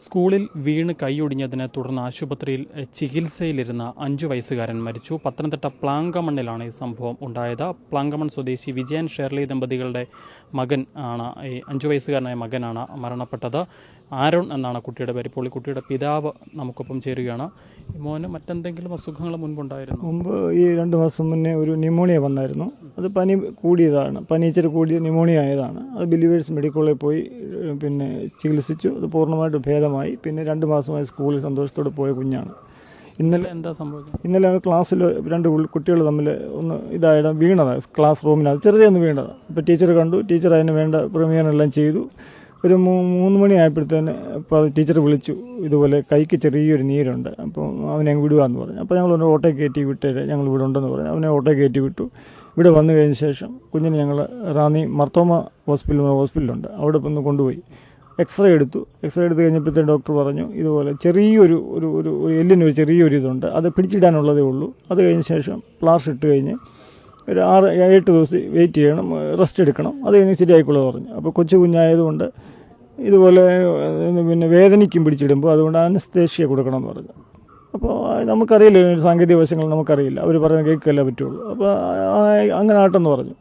സ്കൂളിൽ വീണ് കൈയൊടിഞ്ഞതിനെ തുടർന്ന് ആശുപത്രിയിൽ ചികിത്സയിലിരുന്ന അഞ്ചു വയസ്സുകാരൻ മരിച്ചു. പത്തനംതിട്ട പ്ലാങ്കമണ്ണിലാണ് ഈ സംഭവം ഉണ്ടായത്. പ്ലാങ്കമൺ സ്വദേശി വിജയൻ ഷേർലി ദമ്പതികളുടെ മകൻ ആണ് ഈ അഞ്ചു വയസ്സുകാരനായ മകനാണ് മരണപ്പെട്ടത്. ആരോൺ എന്നാണ് കുട്ടിയുടെ പേര്. ഇപ്പോൾ കുട്ടിയുടെ പിതാവ് നമുക്കൊപ്പം ചേരുകയാണ്. മോന് മറ്റെന്തെങ്കിലും അസുഖങ്ങൾ മുൻപുണ്ടായിരുന്നു? മുമ്പ് ഈ രണ്ട് മാസം മുന്നേ ഒരു ന്യൂമോണിയ വന്നായിരുന്നു. അത് പനി കൂടിയതാണ്. പനി ഇച്ചിരി കൂടിയ ന്യൂമോണിയ ആയതാണ്. അത് ബിലീവേഴ്സ് മെഡിക്കൽ പോയി പിന്നെ ചികിത്സിച്ചു. അത് പൂർണമായിട്ട് ഭേദമായി. പിന്നെ രണ്ട് മാസമായി സ്കൂളിൽ സന്തോഷത്തോടെ പോയ കുഞ്ഞാണ്. ഇന്നലെ എന്താ സംഭവിച്ചത്? ഇന്നലെ ക്ലാസ്സിൽ രണ്ട് കുട്ടികൾ തമ്മിൽ ഒന്ന് ഇതായിട്ട് വീണതാണ് ക്ലാസ് റൂമിനകത്ത് ചെറുതെ ഒന്ന് വീണതാണ് അപ്പോൾ ടീച്ചർ കണ്ടു. ടീച്ചർ അതിന് വേണ്ട ക്രമീകരണമെല്ലാം ചെയ്തു. ഒരു മൂ- മൂന്ന് മണിയായപ്പോഴത്തേന് അപ്പോൾ ടീച്ചർ വിളിച്ചു. ഇതുപോലെ കൈക്ക് ചെറിയൊരു നീരുണ്ട്. അപ്പോൾ അവനെ വിടുക വിടുവാന്ന് പറഞ്ഞു. അപ്പോൾ ഞങ്ങൾ ഒന്ന് ഓട്ടോ കയറ്റി വിട്ടേരെ. ഞങ്ങൾ ഇവിടെ ഉണ്ടെന്ന് പറഞ്ഞു. അവനെ ഓട്ടോ കയറ്റി വിട്ടു. ഇവിടെ വന്നു കഴിഞ്ഞ ശേഷം കുഞ്ഞിനെ ഞങ്ങൾ റാന്നി മർത്തോമ ഹോസ്പിറ്റൽ ഹോസ്പിറ്റലുണ്ട് അവിടെ ഒന്ന് കൊണ്ടുപോയി. എക്സ്റേ എടുത്തു. എക്സ്റേ എടുത്ത് കഴിഞ്ഞപ്പോഴത്തേന് ഡോക്ടർ പറഞ്ഞു ഇതുപോലെ ചെറിയൊരു ഒരു ഒരു എല്ലിനൊരു ചെറിയൊരു ഇതുണ്ട്. അത് പിടിച്ചിടാനുള്ളതേ ഉള്ളൂ. അത് കഴിഞ്ഞ ശേഷം പ്ലാസ് ഇട്ട് കഴിഞ്ഞ് ഒരു ആറ് എട്ട് ദിവസം വെയിറ്റ് ചെയ്യണം റെസ്റ്റ് എടുക്കണം. അത് കഴിഞ്ഞ് ശരിയായിക്കോളൂ പറഞ്ഞു. അപ്പോൾ കൊച്ചു കുഞ്ഞായതുകൊണ്ട് ഇതുപോലെ പിന്നെ വേദനയ്ക്കും പിടിച്ചിടുമ്പോൾ അതുകൊണ്ട് അനസ്തേഷ്യ കൊടുക്കണം എന്ന് പറഞ്ഞു. അപ്പോൾ നമുക്കറിയില്ല സാങ്കേതിക വശങ്ങൾ നമുക്കറിയില്ല. അവർ പറയുന്നത് കേൾക്കല്ലേ പറ്റുള്ളൂ. അപ്പോൾ അങ്ങനെ ആട്ടെന്ന് പറഞ്ഞു.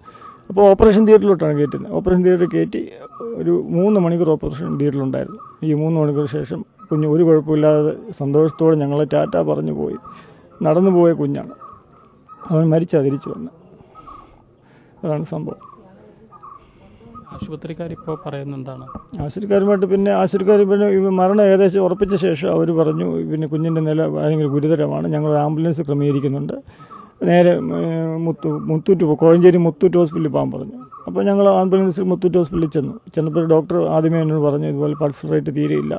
അപ്പോൾ ഓപ്പറേഷൻ തിയേറ്ററിലോട്ടാണ് കയറ്റുന്നത്. ഓപ്പറേഷൻ തിയേറ്ററിൽ കയറ്റി ഒരു മൂന്ന് മണിക്കൂർ ഓപ്പറേഷൻ തിയേറ്ററിലുണ്ടായിരുന്നു. ഈ മൂന്ന് മണിക്കൂർ ശേഷം കുഞ്ഞ് ഒരു കുഴപ്പമില്ലാതെ സന്തോഷത്തോടെ ഞങ്ങളെ ടാറ്റ പറഞ്ഞു പോയി. നടന്നു പോയ കുഞ്ഞാണ്. അവൻ മരിച്ചാ തിരിച്ചു വന്ന്. അതാണ് സംഭവം. ആശുപത്രിക്കാർ ഇപ്പോൾ പറയുന്നത് എന്താണ്? ആശുപത്രിക്കാരുമായിട്ട് പിന്നെ ആശുപത്രിക്കാർ പിന്നെ മരണം ഏകദേശം ഉറപ്പിച്ച ശേഷം അവർ പറഞ്ഞു പിന്നെ കുഞ്ഞിന്റെ നില ഭയങ്കര ഗുരുതരമാണ്. ഞങ്ങൾ ആംബുലൻസ് ക്രമീകരിക്കുന്നുണ്ട്. നേരെ മുത്തു മുത്തൂറ്റ് കോഴഞ്ചേരി മുത്തൂറ്റ് ഹോസ്പിറ്റലിൽ പോകാൻ പറഞ്ഞു. അപ്പോൾ ഞങ്ങൾ ആംബുലൻസിൽ മുത്തൂറ്റ് ഹോസ്പിറ്റലിൽ ചെന്നു. ചെന്നപ്പോൾ ഡോക്ടർ ആദ്യമേ എന്നോട് പറഞ്ഞു ഇതുപോലെ പൾസ് റേറ്റ് തീരെ ഇല്ല.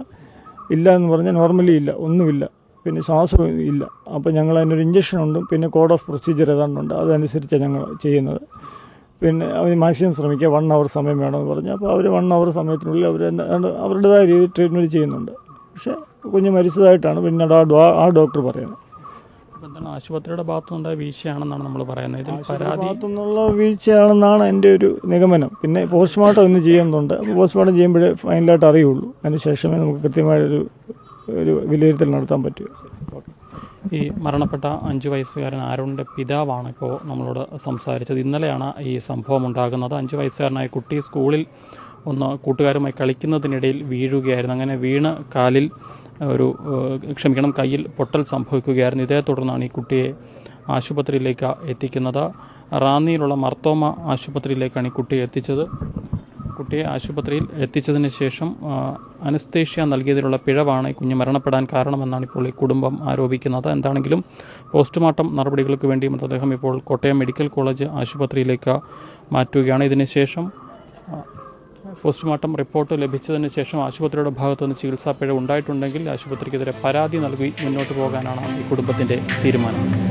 ഇല്ല എന്ന് പറഞ്ഞാൽ നോർമലി ഇല്ല ഒന്നുമില്ല. പിന്നെ ശ്വാസം ഇല്ല. അപ്പോൾ ഞങ്ങൾ അതിനൊരു ഇഞ്ചക്ഷൻ ഉണ്ട് പിന്നെ കോഡ് ഓഫ് പ്രൊസീജിയർ ഏതാണ്ടുണ്ട് അതനുസരിച്ചാണ് ഞങ്ങൾ ചെയ്യുന്നത്. പിന്നെ അവർ മാക്സിമം ശ്രമിക്കുക. വൺ അവർ സമയം വേണമെന്ന് പറഞ്ഞു. അപ്പോൾ അവർ വൺ അവർ സമയത്തിനുള്ളിൽ അവർ അവരുടേതായ രീതിയിൽ ട്രീറ്റ്മെന്റ് ചെയ്യുന്നുണ്ട്. പക്ഷേ കുഞ്ഞ് മരിച്ചതായിട്ടാണ് പിന്നീട് ആ ആ ഡോക്ടർ പറയുന്നത്. എന്താണ് ആശുപത്രിയുടെ ഭാഗത്തുനിന്നുണ്ടായ വീഴ്ചയാണെന്നാണ് നമ്മൾ പറയുന്നത്. ഇതിൽ പരാതി ഭാഗത്തുനിന്നുള്ള വീഴ്ചയാണെന്നാണ് എന്റെ ഒരു നിഗമനം. പിന്നെ പോസ്റ്റ്മോർട്ടം ഒന്ന് ചെയ്യുന്നുണ്ട്. അപ്പോൾ പോസ്റ്റ്മോർട്ടം ചെയ്യുമ്പോഴേ ഫൈനലായിട്ട് അറിയുള്ളൂ. അതിന് ശേഷമേ നമുക്ക് കൃത്യമായൊരു ഒരു വിലയിരുത്തൽ നടത്താൻ പറ്റൂ. ഈ മരണപ്പെട്ട അഞ്ച് വയസ്സുകാരൻ ആരോണിന്റെ പിതാവാണ് ഇപ്പോൾ നമ്മളോട് സംസാരിച്ചത്. ഇന്നലെയാണ് ഈ സംഭവം ഉണ്ടാകുന്നത്. അഞ്ച് വയസ്സുകാരനായ കുട്ടി സ്കൂളിൽ ഒന്ന് കൂട്ടുകാരുമായി കളിക്കുന്നതിനിടയിൽ വീഴുകയായിരുന്നു. അങ്ങനെ വീണ് കാലിൽ ഒരു ക്ഷമിക്കണം കയ്യിൽ പൊട്ടൽ സംഭവിക്കുകയായിരുന്നു. ഇതേ തുടർന്നാണ് ഈ കുട്ടിയെ ആശുപത്രിയിലേക്ക് എത്തിക്കുന്നത്. റാന്നിയിലുള്ള മർത്തോമ ആശുപത്രിയിലേക്കാണ് ഈ കുട്ടിയെ എത്തിച്ചത്. കുട്ടിയെ ആശുപത്രിയിൽ എത്തിച്ചതിന് ശേഷം അനസ്തേഷ്യ നൽകിയതിലുള്ള പിഴവാണ് ഈ കുഞ്ഞ് മരണപ്പെടാൻ കാരണമെന്നാണ് ഇപ്പോൾ ഈ കുടുംബം ആരോപിക്കുന്നത്. എന്താണെങ്കിലും പോസ്റ്റ്മോർട്ടം നടപടികൾക്ക് വേണ്ടി മൃതദേഹം ഇപ്പോൾ കോട്ടയം മെഡിക്കൽ കോളേജ് ആശുപത്രിയിലേക്ക് മാറ്റുകയാണ്. ഇതിനുശേഷം ശേഷം പോസ്റ്റ്മോർട്ടം റിപ്പോർട്ട് ലഭിച്ചതിന് ശേഷം ആശുപത്രിയുടെ ഭാഗത്തുനിന്ന് ചികിത്സാ പിഴ ഉണ്ടായിട്ടുണ്ടെങ്കിൽ ആശുപത്രിക്കെതിരെ പരാതി നൽകി മുന്നോട്ട് പോകാനാണ് ഈ കുടുംബത്തിന്റെ തീരുമാനം.